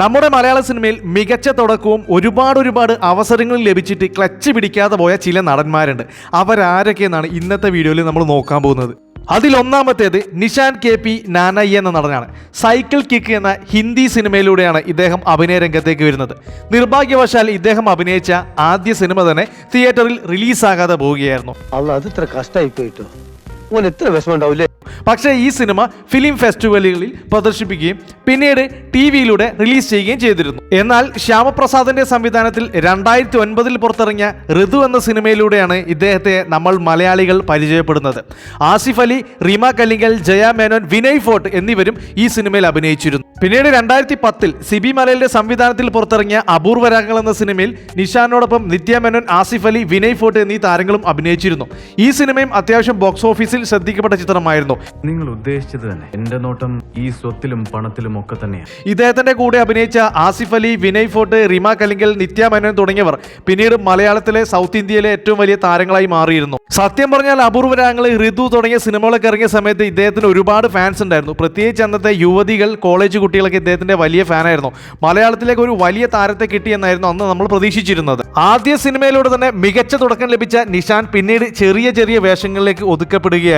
നമ്മുടെ മലയാള സിനിമയിൽ മികച്ച തുടക്കവും ഒരുപാട് ഒരുപാട് അവസരങ്ങളും ലഭിച്ചിട്ട് ക്ലച്ച് പിടിക്കാതെ പോയ ചില നടന്മാരുണ്ട്. അവരാരൊക്കെയെന്നാണ് ഇന്നത്തെ വീഡിയോയിൽ നമ്മൾ നോക്കാൻ പോകുന്നത്. അതിലൊന്നാമത്തേത് നിഷാൻ കെ പി നാനയ്യ എന്ന നടനാണ്. സൈക്കിൾ കിക്ക് എന്ന ഹിന്ദി സിനിമയിലൂടെയാണ് ഇദ്ദേഹം അഭിനയ രംഗത്തേക്ക് വരുന്നത്. നിർഭാഗ്യവശാൽ ഇദ്ദേഹം അഭിനയിച്ച ആദ്യ സിനിമ തന്നെ തിയേറ്ററിൽ റിലീസാകാതെ പോവുകയായിരുന്നു. അത് ഇത്ര കഷ്ടമായി പോയിട്ടോ? ഓൻ എത്ര വിഷമം ഉണ്ടാവില്ലേ പക്ഷേ ഈ സിനിമ ഫിലിം ഫെസ്റ്റിവലുകളിൽ പ്രദർശിപ്പിക്കുകയും പിന്നീട് ടി വിയിലൂടെ റിലീസ് ചെയ്യുകയും ചെയ്തിരുന്നു. എന്നാൽ ശ്യാമപ്രസാദിന്റെ സംവിധാനത്തിൽ രണ്ടായിരത്തി ഒൻപതിൽ പുറത്തിറങ്ങിയ ഋതു എന്ന സിനിമയിലൂടെയാണ് ഇദ്ദേഹത്തെ നമ്മൾ മലയാളികൾ പരിചയപ്പെടുന്നത്. ആസിഫ് അലി റീമ കല്ലിങ്കൽ ജയ മേനോൻ വിനയ് ഫോർട്ട് എന്നിവരും ഈ സിനിമയിൽ അഭിനയിച്ചിരുന്നു. പിന്നീട് രണ്ടായിരത്തി പത്തിൽ സിബി മലയിലെ സംവിധാനത്തിൽ പുറത്തിറങ്ങിയ അപൂർവരാഗങ്ങൾ എന്ന സിനിമയിൽ നിഷാനോടൊപ്പം നിത്യ മേനോൻ ആസിഫ് അലി വിനയ് ഫോർട്ട് എന്നീ താരങ്ങളും അഭിനയിച്ചിരുന്നു. ഈ സിനിമയും അത്യാവശ്യം ബോക്സ് ഓഫീസിൽ ശ്രദ്ധിക്കപ്പെട്ട ചിത്രമായിരുന്നു. നിങ്ങൾ ഉദ്ദേശിച്ചത് തന്നെ. എന്റെ നോട്ടം ഈ സ്വത്തിലും പണത്തിലും ഒക്കെ തന്നെയാണ് ഇദ്ദേഹത്തിന്റെ കൂടെ അഭിനയിച്ച ആസിഫ് അലി വിനയ് ഫോർട്ട് റിമ കലിങ്കൽ നിത്യ മേനോൻ തുടങ്ങിയവർ പിന്നീട് മലയാളത്തിലെ സൗത്ത് ഇന്ത്യയിലെ ഏറ്റവും വലിയ താരങ്ങളായി മാറിയിരുന്നു. സത്യം പറഞ്ഞാൽ അപൂർവരാങ്ങൾ ഋതു തുടങ്ങിയ സിനിമകളൊക്കെ ഇറങ്ങിയ സമയത്ത് ഇദ്ദേഹത്തിന് ഒരുപാട് ഫാൻസ് ഉണ്ടായിരുന്നു. പ്രത്യേകിച്ച് അന്നത്തെ യുവതികൾ കോളേജ് കുട്ടികളൊക്കെ ഇദ്ദേഹത്തിന്റെ വലിയ ഫാനായിരുന്നു മലയാളത്തിലേക്ക് ഒരു വലിയ താരത്തെ കിട്ടിയെന്നായിരുന്നു അന്ന് നമ്മൾ പ്രതീക്ഷിച്ചിരുന്നത്. ആദ്യ സിനിമയിലൂടെ തന്നെ മികച്ച തുടക്കം ലഭിച്ച നിഷാൻ പിന്നീട് ചെറിയ ചെറിയ വേഷങ്ങളിലേക്ക് ഒതുക്കപ്പെടുകയായിരുന്നു.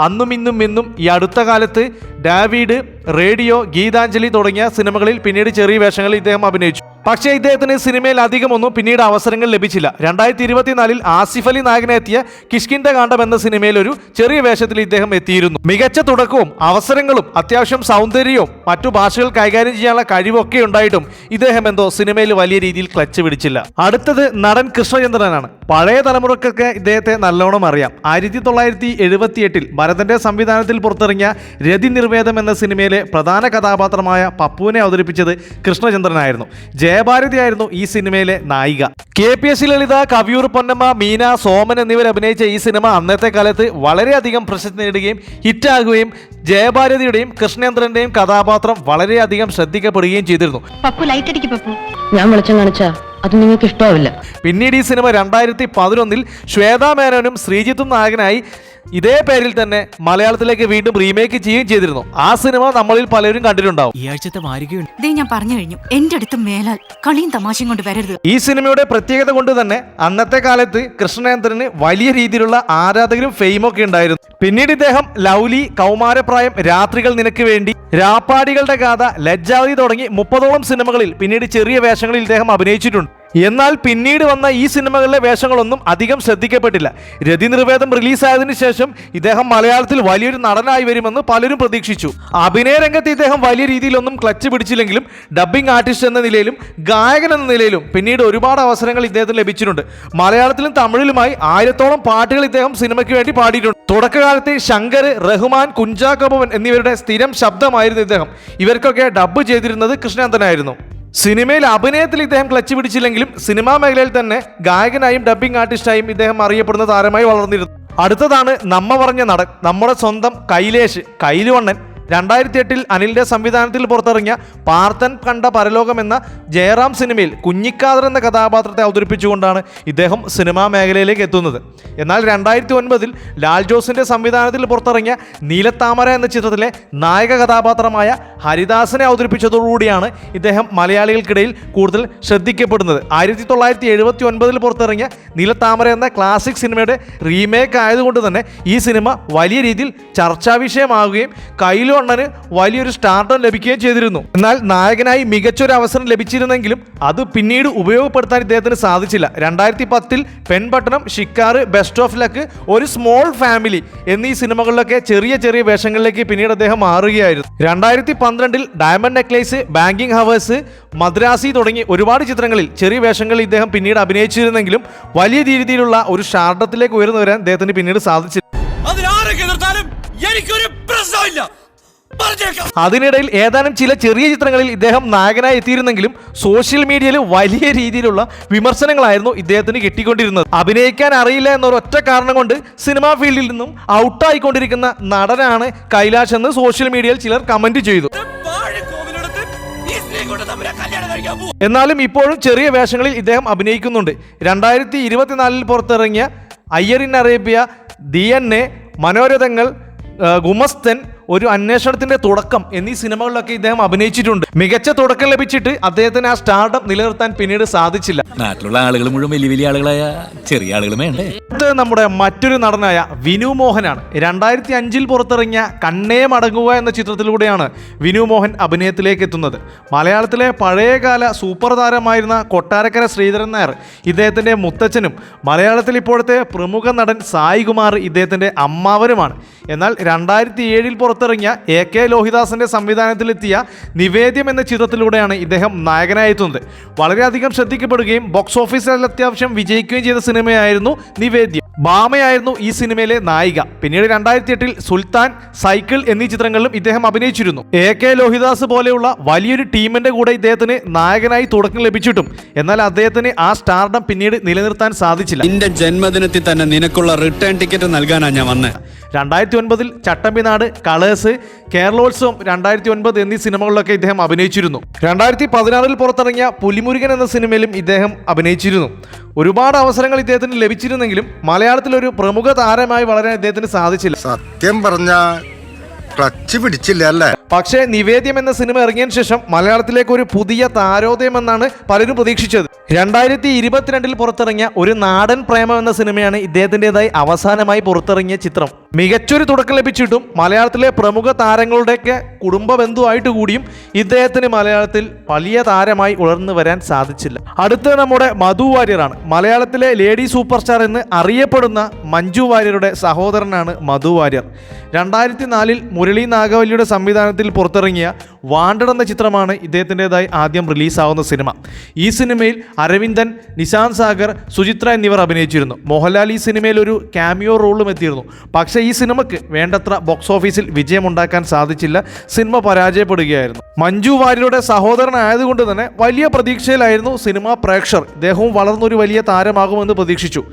അന്നും ഇന്നും ഇന്നും ഈ അടുത്ത കാലത്ത് ഡാവിഡ് റേഡിയോ ഗീതാഞ്ജലി തുടങ്ങിയ സിനിമകളിൽ പിന്നീട് ചെറിയ വേഷങ്ങളിൽ ഇദ്ദേഹം അഭിനയിച്ചു. പക്ഷേ ഇദ്ദേഹത്തിന് സിനിമയിൽ അധികമൊന്നും പിന്നീട് അവസരങ്ങൾ ലഭിച്ചില്ല. രണ്ടായിരത്തി ഇരുപത്തിനാലിൽ ആസിഫ് അലി നായകനെത്തിയ കിഷ്കിന്റെ കാണ്ഡം എന്ന സിനിമയിൽ ഒരു ചെറിയ വേഷത്തിൽ ഇദ്ദേഹം എത്തിയിരുന്നു. മികച്ച തുടക്കവും അവസരങ്ങളും അത്യാവശ്യം സൗന്ദര്യവും മറ്റു ഭാഷകൾ കൈകാര്യം ചെയ്യാനുള്ള കഴിവൊക്കെ ഉണ്ടായിട്ടും ഇദ്ദേഹം എന്തോ സിനിമയിൽ വലിയ രീതിയിൽ ക്ലച്ച് പിടിച്ചില്ല. അടുത്തത് നടൻ കൃഷ്ണചന്ദ്രനാണ്. പഴയ തലമുറക്കൊക്കെ ഇദ്ദേഹത്തെ നല്ലോണം അറിയാം. ആയിരത്തി തൊള്ളായിരത്തി എഴുപത്തി എട്ടിൽ ഭരതന്റെ സംവിധാനത്തിൽ പുറത്തിറങ്ങിയ രതി നിർവേദം എന്ന സിനിമയിലെ പ്രധാന കഥാപാത്രമായ പപ്പുവിനെ അവതരിപ്പിച്ചത് കൃഷ്ണചന്ദ്രനായിരുന്നു. ജയഭാരതിയായിരുന്നു ഈ സിനിമയിലെ നായിക. K P S Lalitha Kaviyoor Ponnamma Meena Soman എന്നിവർ അഭിനയിച്ച ഈ സിനിമ അന്നത്തെ കാലത്ത് വളരെയധികം പ്രശസ്തി നേടുകയും ഹിറ്റാകുകയും ജയഭാരതിയുടെയും കൃഷ്ണേന്ദ്രന്റെയും കഥാപാത്രം വളരെയധികം ശ്രദ്ധിക്കപ്പെടുകയും ചെയ്തിരുന്നു. പപ്പു ലൈറ്റ് അടിക്ക് പപ്പു. ഞാൻ വെളിച്ചം കാണിച്ചാ അത് നിങ്ങൾക്ക് ഇഷ്ടാവില്ല. പിന്നീട് ഈ സിനിമ രണ്ടായിരത്തി പതിനൊന്നിൽ ശ്വേതാ മേനോനും ശ്രീജിത്തും നായകനായി ഇതേ പേരിൽ തന്നെ മലയാളത്തിലേക്ക് വീണ്ടും റീമേക്ക് ചെയ്യുകയും ചെയ്തിരുന്നു. ആ സിനിമ നമ്മളിൽ പലരും കണ്ടിട്ടുണ്ടാവും. ഈ ആഴ്ചത്തെ വാരികയുണ്ട്. ദേ ഞാൻ പറഞ്ഞു കഴിഞ്ഞു. എന്റെ അടുത്ത് മേലാൽ കളിയും തമാശയും കൊണ്ട് വരരുത്. ഈ സിനിമയുടെ പ്രത്യേകത കൊണ്ട് തന്നെ അന്നത്തെ കാലത്ത് കൃഷ്ണേന്ദ്രന് വലിയ രീതിയിലുള്ള ആരാധകരും ഫെയിമൊക്കെ ഉണ്ടായിരുന്നു. പിന്നീട് ഇദ്ദേഹം ലൗലി കൗമാരപ്രായം രാത്രികൾ നിനക്ക് വേണ്ടി രാപ്പാടികളുടെ ഗാഥ ലജ്ജാവതി തുടങ്ങി മുപ്പതോളം സിനിമകളിൽ പിന്നീട് ചെറിയ വേഷങ്ങളിൽ ഇദ്ദേഹം അഭിനയിച്ചിട്ടുണ്ട്. എന്നാൽ പിന്നീട് വന്ന ഈ സിനിമകളിലെ വേഷങ്ങളൊന്നും അധികം ശ്രദ്ധിക്കപ്പെട്ടില്ല. രതി നിർവേദം റിലീസായതിനു ശേഷം ഇദ്ദേഹം മലയാളത്തിൽ വലിയൊരു നടനായി വരുമെന്ന് പലരും പ്രതീക്ഷിച്ചു. അഭിനയ രംഗത്ത് ഇദ്ദേഹം വലിയ രീതിയിലൊന്നും ക്ലച്ച് പിടിച്ചില്ലെങ്കിലും ഡബ്ബിംഗ് ആർട്ടിസ്റ്റ് എന്ന നിലയിലും ഗായകൻ എന്ന നിലയിലും പിന്നീട് ഒരുപാട് അവസരങ്ങൾ ഇദ്ദേഹത്തിന് ലഭിച്ചിട്ടുണ്ട്. മലയാളത്തിലും തമിഴിലുമായി ആയിരത്തോളം പാട്ടുകൾ ഇദ്ദേഹം സിനിമയ്ക്ക് വേണ്ടി പാടിയിട്ടുണ്ട്. തുടക്കകാലത്ത് ശങ്കർ റഹ്മാൻ കുഞ്ചാക്കോ എന്നിവരുടെ സ്ഥിരം ശബ്ദമായിരുന്നു ഇദ്ദേഹം. ഇവർക്കൊക്കെ ഡബ്ബ് ചെയ്തിരുന്നത് കൃഷ്ണാന്തനായിരുന്നു. സിനിമയിൽ അഭിനയത്തിൽ ഇദ്ദേഹം ക്ലച്ച് പിടിച്ചില്ലെങ്കിലും സിനിമാ മേഖലയിൽ തന്നെ ഗായകനായും ഡബ്ബിംഗ് ആർട്ടിസ്റ്റായും ഇദ്ദേഹം അറിയപ്പെടുന്ന താരമായി വളർന്നിരുന്നു. അടുത്തതാണ് നമ്മ പറഞ്ഞ നടൻ നമ്മുടെ സ്വന്തം കൈലേഷ് കൈലുവണ്ണൻ. രണ്ടായിരത്തി എട്ടിൽ അനിലിന്റെ സംവിധാനത്തിൽ പുറത്തിറങ്ങിയ പാർത്തൻ കണ്ട പരലോകം എന്ന ജയറാം സിനിമയിൽ കുഞ്ഞിക്കാതർ എന്ന കഥാപാത്രത്തെ അവതരിപ്പിച്ചുകൊണ്ടാണ് ഇദ്ദേഹം സിനിമാ മേഖലയിലേക്ക് എത്തുന്നത്. എന്നാൽ രണ്ടായിരത്തി ഒൻപതിൽ ലാൽ ജോസിന്റെ സംവിധാനത്തിൽ പുറത്തിറങ്ങിയ നീലത്താമര എന്ന ചിത്രത്തിലെ നായക കഥാപാത്രമായ ഹരിദാസനെ അവതരിപ്പിച്ചതോടുകൂടിയാണ് ഇദ്ദേഹം മലയാളികൾക്കിടയിൽ കൂടുതൽ ശ്രദ്ധിക്കപ്പെടുന്നത്. ആയിരത്തി തൊള്ളായിരത്തി എഴുപത്തി ഒൻപതിൽ പുറത്തിറങ്ങിയ നീലത്താമര എന്ന ക്ലാസിക് സിനിമയുടെ റീമേക്ക് ആയതുകൊണ്ട് തന്നെ ഈ സിനിമ വലിയ രീതിയിൽ ചർച്ചാ വിഷയമാവുകയും കയ്യിലു അണ്ണന് വലിയൊരു സ്റ്റാർഡം ലഭിക്കുകയും ചെയ്തിരുന്നു. എന്നാൽ നായകനായി മികച്ചൊരു അവസരം ലഭിച്ചിരുന്നെങ്കിലും അത് പിന്നീട് ഉപയോഗപ്പെടുത്താൻ ഇദ്ദേഹത്തിന് സാധിച്ചില്ല. രണ്ടായിരത്തി പത്തിൽ Penpattanam Shikkar best of luck ഒരു സ്മോൾ ഫാമിലി എന്നീ സിനിമകളിലൊക്കെ ചെറിയ ചെറിയ വേഷങ്ങളിലേക്ക് പിന്നീട് അദ്ദേഹം മാറുകയായിരുന്നു. രണ്ടായിരത്തി പന്ത്രണ്ടിൽ diamond necklace banking hours Madrasi തുടങ്ങി ഒരുപാട് ചിത്രങ്ങളിൽ ചെറിയ വേഷങ്ങളിൽ ഇദ്ദേഹം പിന്നീട് അഭിനയിച്ചിരുന്നെങ്കിലും വലിയ രീതിയിലുള്ള ഒരു ഷാർഡത്തിലേക്ക് ഉയർന്നു വരാൻ അദ്ദേഹത്തിന് പിന്നീട് സാധിച്ചില്ല. അതിലാരൊക്കെ എതിർത്താലും എനിക്കൊരു പ്രശ്നമില്ല അതിനിടയിൽ ഏതാനും ചില ചെറിയ ചിത്രങ്ങളിൽ ഇദ്ദേഹം നായകനായി എത്തിയിരുന്നെങ്കിലും സോഷ്യൽ മീഡിയയിൽ വലിയ രീതിയിലുള്ള വിമർശനങ്ങളായിരുന്നു ഇദ്ദേഹത്തിന് കിട്ടിക്കൊണ്ടിരുന്നത്. അഭിനയിക്കാൻ അറിയില്ല എന്നൊരൊറ്റ കാരണം കൊണ്ട് സിനിമാ ഫീൽഡിൽ നിന്നും ഔട്ടായിക്കൊണ്ടിരിക്കുന്ന നടനാണ് കൈലാഷ് എന്ന് സോഷ്യൽ മീഡിയയിൽ ചിലർ കമന്റ് ചെയ്തു. എന്നാലും ഇപ്പോഴും ചെറിയ വേഷങ്ങളിൽ ഇദ്ദേഹം അഭിനയിക്കുന്നുണ്ട്. രണ്ടായിരത്തി ഇരുപത്തിനാലിൽ പുറത്തിറങ്ങിയ Ayyar in Arabia D N A Manorathangal Gumasthan ഒരു അന്വേഷണത്തിന്റെ തുടക്കം എന്നീ സിനിമകളിലൊക്കെ ഇദ്ദേഹം അഭിനയിച്ചിട്ടുണ്ട്. മികച്ച തുടക്കം ലഭിച്ചിട്ട് അദ്ദേഹത്തിന് ആ സ്റ്റാർഡം നിലനിർത്താൻ പിന്നീട് സാധിച്ചില്ല. നാട്ടിലുള്ള ആളുകൾ മുഴുവൻ വലിയ വലിയ ആളുകളായ ചെറിയ ആളുകൾ വേണ്ടേ? അടുത്തത് നമ്മുടെ മറ്റൊരു നടനായ വിനു മോഹനാണ്. രണ്ടായിരത്തി അഞ്ചിൽ പുറത്തിറങ്ങിയ കണ്ണേ മടങ്ങുക എന്ന ചിത്രത്തിലൂടെയാണ് വിനു മോഹൻ അഭിനയത്തിലേക്ക് എത്തുന്നത്. മലയാളത്തിലെ പഴയകാല സൂപ്പർ താരമായിരുന്ന കൊട്ടാരക്കര ശ്രീധരൻ നായർ ഇദ്ദേഹത്തിന്റെ മുത്തച്ഛനും മലയാളത്തിൽ ഇപ്പോഴത്തെ പ്രമുഖ നടൻ സായികുമാർ ഇദ്ദേഹത്തിന്റെ അമ്മാവനുമാണ്. എന്നാൽ രണ്ടായിരത്തി ഏഴിൽ പുറത്തിറങ്ങിയ എ കെ ലോഹിദാസിന്റെ സംവിധാനത്തിലെത്തിയ നിവേദ്യം എന്ന ചിത്രത്തിലൂടെയാണ് ഇദ്ദേഹം നായകനായി എത്തുന്നത് വളരെയധികം ശ്രദ്ധിക്കപ്പെടുകയും ബോക്സ് ഓഫീസിൽ അത്യാവശ്യം വിജയിക്കുകയും ചെയ്ത സിനിമയായിരുന്നു നിവേദ്യം. ഭാമയായിരുന്നു ഈ സിനിമയിലെ നായിക. പിന്നീട് രണ്ടായിരത്തി എട്ടിൽ സുൽത്താൻ സൈക്കിൾ എന്നീ ചിത്രങ്ങളിലും ഇദ്ദേഹം അഭിനയിച്ചിരുന്നു. എ കെ ലോഹിദാസ് പോലെയുള്ള വലിയൊരു ടീമിന്റെ കൂടെ ഇദ്ദേഹത്തിന് നായകനായി തുടക്കം ലഭിച്ചിട്ടും എന്നാൽ അദ്ദേഹത്തിന് ആ സ്റ്റാർഡം പിന്നീട് നിലനിർത്താൻ സാധിച്ചില്ല. നിന്റെ ജന്മദിനത്തിൽ തന്നെ നിനക്കുള്ള റിട്ടേൺ ടിക്കറ്റ് നൽകാനാണ് ഞാൻ വന്നത് രണ്ടായിരത്തി ഒൻപതിൽ ചട്ടമ്പിനാട് കളേഴ്സ് കേരളോത്സവം രണ്ടായിരത്തി ഒൻപത് എന്നീ സിനിമകളിലൊക്കെ ഇദ്ദേഹം അഭിനയിച്ചിരുന്നു. രണ്ടായിരത്തി പതിനാറിൽ പുറത്തിറങ്ങിയ പുലിമുരുകൻ എന്ന സിനിമയിലും ഇദ്ദേഹം അഭിനയിച്ചിരുന്നു. ഒരുപാട് അവസരങ്ങൾ ഇദ്ദേഹത്തിന് ലഭിച്ചിരുന്നെങ്കിലും മലയാളത്തിൽ ഒരു പ്രമുഖ താരമായി വളരാൻ അദ്ദേഹത്തിന് സാധിച്ചില്ല. സത്യം പറഞ്ഞ ക്ലച്ച് പിടിച്ചില്ല അല്ലേ? പക്ഷേ നിവേദ്യം എന്ന സിനിമ ഇറങ്ങിയതിനു ശേഷം മലയാളത്തിലേക്ക് ഒരു പുതിയ താരോദയം എന്നാണ് പലരും പ്രതീക്ഷിച്ചത്. രണ്ടായിരത്തി ഇരുപത്തിരണ്ടിൽ പുറത്തിറങ്ങിയ ഒരു നാടൻ പ്രേമം എന്ന സിനിമയാണ് ഇദ്ദേഹത്തിന്റെതായി അവസാനമായി പുറത്തിറങ്ങിയ ചിത്രം. മികച്ചൊരു തുടക്കം ലഭിച്ചിട്ടും മലയാളത്തിലെ പ്രമുഖ താരങ്ങളുടെയൊക്കെ കുടുംബ ബന്ധുവായിട്ട് കൂടിയും ഇദ്ദേഹത്തിന് മലയാളത്തിൽ വലിയ താരമായി ഉയർന്നു വരാൻ സാധിച്ചില്ല. അടുത്ത നമ്മുടെ മധു വാര്യറാണ് മലയാളത്തിലെ ലേഡി സൂപ്പർ സ്റ്റാർ എന്ന് അറിയപ്പെടുന്ന മഞ്ജു വാര്യരുടെ സഹോദരനാണ് മധു വാര്യർ. രണ്ടായിരത്തി നാലിൽ മുരളി നാഗവല്ലിയുടെ സംവിധാനത്തിൽ പുറത്തിറങ്ങിയ വാണ്ടഡ് എന്ന ചിത്രമാണ് ഇദ്ദേഹത്തിന്റെതായി ആദ്യം റിലീസാവുന്ന സിനിമ. ഈ സിനിമയിൽ അരവിന്ദൻ നിശാന്ത് സാഗർ സുചിത്ര എന്നിവർ അഭിനയിച്ചിരുന്നു. മോഹൻലാൽ ഈ സിനിമയിൽ ഒരു ക്യാമിയോ റോളും എത്തിയിരുന്നു. പക്ഷേ ഈ സിനിമയ്ക്ക് വേണ്ടത്ര ബോക്സ് ഓഫീസിൽ വിജയമുണ്ടാക്കാൻ സാധിച്ചില്ല. സിനിമ പരാജയപ്പെടുകയായിരുന്നു. മഞ്ജു വാര്യരുടെ സഹോദരനായതുകൊണ്ട് തന്നെ വലിയ പ്രതീക്ഷയിലായിരുന്നു സിനിമ പ്രേക്ഷർ ഇദ്ദേഹവും വളർന്നൊരു വലിയ താരമാകുമെന്ന് പ്രതീക്ഷിച്ചു.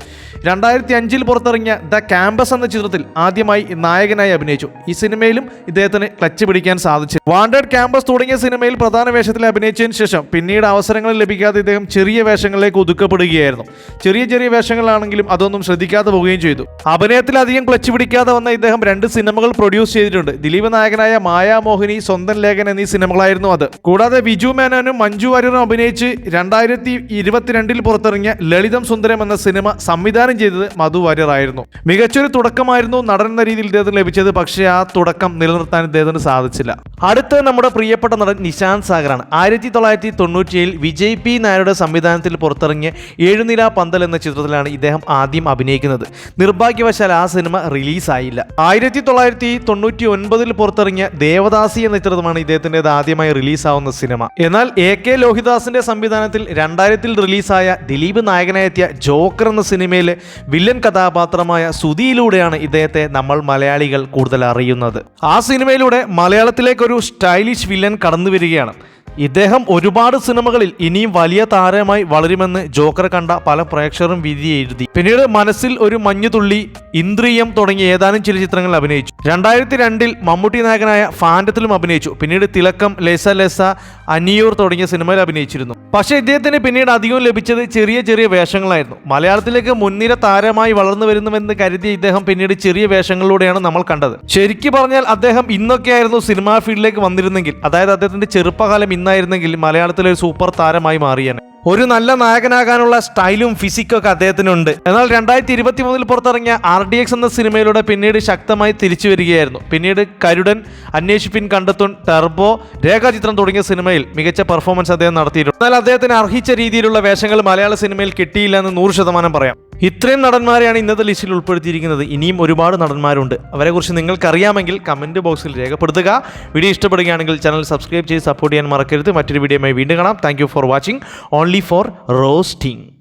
രണ്ടായിരത്തി അഞ്ചിൽ പുറത്തിറങ്ങിയ ദ ക്യാമ്പസ് എന്ന ചിത്രത്തിൽ ആദ്യമായി നായകനായി അഭിനയിച്ചു. ഈ സിനിമയിലും ഇദ്ദേഹത്തിന് ക്ലച്ച് പിടിക്കാൻ സാധിച്ചു വാണ്ടഡ് ക്യാമ്പസ് തുടങ്ങിയ സിനിമയിൽ പ്രധാന വേഷത്തിൽ അഭിനയിച്ചതിന് ശേഷം പിന്നീട് അവസരങ്ങൾ ലഭിക്കാതെ ഇദ്ദേഹം ചെറിയ വേഷങ്ങളിലേക്ക് ഒതുക്കപ്പെടുകയായിരുന്നു. ചെറിയ ചെറിയ വേഷങ്ങളാണെങ്കിലും അതൊന്നും ശ്രദ്ധിക്കാതെ പോവുകയും ചെയ്തു. അഭിനയത്തിൽ അധികം ക്ലച്ച് പിടിക്കാതെ വന്ന ഇദ്ദേഹം രണ്ട് സിനിമകൾ പ്രൊഡ്യൂസ് ചെയ്തിട്ടുണ്ട്. ദിലീപ് നായകനായ മായാമോഹിനി സ്വന്തം ലേഖൻ എന്നീ സിനിമകളായിരുന്നു അത്. കൂടാതെ വിജു മേനോനും മഞ്ജു വാര്യറും അഭിനയിച്ച് രണ്ടായിരത്തി ഇരുപത്തിരണ്ടിൽ പുറത്തിറങ്ങിയ ലളിതം സുന്ദരം എന്ന സിനിമ സംവിധാനം ചെയ്തത് മധു വാര്യറായിരുന്നു മികച്ചൊരു തുടക്കമായിരുന്നു നടൻ എന്ന രീതിയിൽ ഇദ്ദേഹത്തിന് ലഭിച്ചത്. പക്ഷേ ആ തുടക്കം നിലനിർത്താൻ ഇദ്ദേഹത്തിന് സാധിച്ചില്ല. അടുത്ത നമ്മുടെ പ്രിയപ്പെട്ട നടൻ നിശാന്ത് സാഗറാണ്. ആയിരത്തി തൊള്ളായിരത്തി തൊണ്ണൂറ്റിയേഴിൽ വിജയ് പി നായരുടെ സംവിധാനത്തിൽ പുറത്തിറങ്ങിയ ഏഴുനില പന്തൽ എന്ന ചിത്രത്തിലാണ് ഇദ്ദേഹം ആദ്യം അഭിനയിക്കുന്നത്. നിർഭാഗ്യവശാൽ ആ സിനിമ റിലീസായില്ല. ആയിരത്തി തൊള്ളായിരത്തി തൊണ്ണൂറ്റി ഒൻപതിൽ പുറത്തിറങ്ങിയ ദേവദാസി എന്ന ചിത്രമാണ് ഇദ്ദേഹത്തിന്റെത് ആദ്യമായി റിലീസാവുന്ന സിനിമ. എന്നാൽ എ കെ ലോഹിദാസിന്റെ സംവിധാനത്തിൽ രണ്ടായിരത്തിൽ റിലീസായ ദിലീപ് നായകനായെത്തിയ ജോക്കർ എന്ന സിനിമയിലെ വില്ലൻ കഥാപാത്രമായ സുധിയിലൂടെയാണ് ഇദ്ദേഹത്തെ നമ്മൾ മലയാളികൾ കൂടുതൽ അറിയുന്നത്. ആ സിനിമയിലൂടെ മലയാളത്തിലേക്കൊരു സ്റ്റൈലിഷ് വില്ലൻ കടന്നു വരികയാണ്. ഇദ്ദേഹം ഒരുപാട് സിനിമകളിൽ ഇനിയും വലിയ താരമായി വളരുമെന്ന് ജോക്കർ കണ്ട പല പ്രേക്ഷകരും വിധി എഴുതി. പിന്നീട് മനസ്സിൽ ഒരു മഞ്ഞുതുള്ളി ഇന്ദ്രിയം തുടങ്ങി ഏതാനും ചില ചിത്രങ്ങളിൽ അഭിനയിച്ചു. രണ്ടായിരത്തി രണ്ടിൽ മമ്മൂട്ടി നായകനായ ഫാൻഡത്തിലും അഭിനയിച്ചു. പിന്നീട് തിലക്കം ലെസ ലെസ അനിയൂർ തുടങ്ങിയ സിനിമയിൽ അഭിനയിച്ചിരുന്നു. പക്ഷേ ഇദ്ദേഹത്തിന് പിന്നീട് അധികവും ലഭിച്ചത് ചെറിയ ചെറിയ വേഷങ്ങളായിരുന്നു. മലയാളത്തിലേക്ക് മുൻനിര താരമായി വളർന്നു വരുന്നുവെന്ന് കരുതിയ ഇദ്ദേഹം പിന്നീട് ചെറിയ വേഷങ്ങളിലൂടെയാണ് നമ്മൾ കണ്ടത്. ശരിക്കും പറഞ്ഞാൽ അദ്ദേഹം ഇന്നൊക്കെയായിരുന്നു സിനിമാ ഫീൽഡിലേക്ക് വന്നിരുന്നെങ്കിൽ അതായത് അദ്ദേഹത്തിന്റെ ചെറുപ്പകാലം ഇന്നായിരുന്നെങ്കിൽ മലയാളത്തിലെ ഒരു സൂപ്പർ താരമായി മാറിയാണ് ഒരു നല്ല നായകനാകാനുള്ള സ്റ്റൈലും ഫിസിക്കും ഒക്കെ അദ്ദേഹത്തിനുണ്ട്. എന്നാൽ രണ്ടായിരത്തി ഇരുപത്തി മൂന്നിൽ പുറത്തിറങ്ങിയ ആർ ഡി എക്സ് എന്ന സിനിമയിലൂടെ പിന്നീട് ശക്തമായി തിരിച്ചു വരികയായിരുന്നു. പിന്നീട് കരുടൻ അന്വേഷിപ്പിൻ കണ്ടെത്തുൻ ടെർബോ രേഖാചിത്രം തുടങ്ങിയ സിനിമയിൽ മികച്ച പെർഫോമൻസ് അദ്ദേഹം നടത്തിയിട്ടുണ്ട്. എന്നാൽ അദ്ദേഹത്തിന് അർഹിച്ച രീതിയിലുള്ള വേഷങ്ങൾ മലയാള സിനിമയിൽ കിട്ടിയില്ല എന്ന് നൂറ് ശതമാനം പറയാം. ഇത്രയും നടന്മാരെയാണ് ഇന്നത്തെ ലിസ്റ്റിൽ ഉൾപ്പെടുത്തിയിരിക്കുന്നത്. ഇനിയും ഒരുപാട് നടന്മാരുണ്ട്. അവരെക്കുറിച്ച് നിങ്ങൾക്കറിയാമെങ്കിൽ കമന്റ് ബോക്സിൽ രേഖപ്പെടുത്തുക. വീഡിയോ ഇഷ്ടപ്പെടുകയാണെങ്കിൽ ചാനൽ സബ്സ്ക്രൈബ് ചെയ്ത് സപ്പോർട്ട് ചെയ്യാൻ മറക്കരുത്. മറ്റൊരു വീഡിയോയുമായി വീണ്ടും കാണാം. Thank for watching only for roasting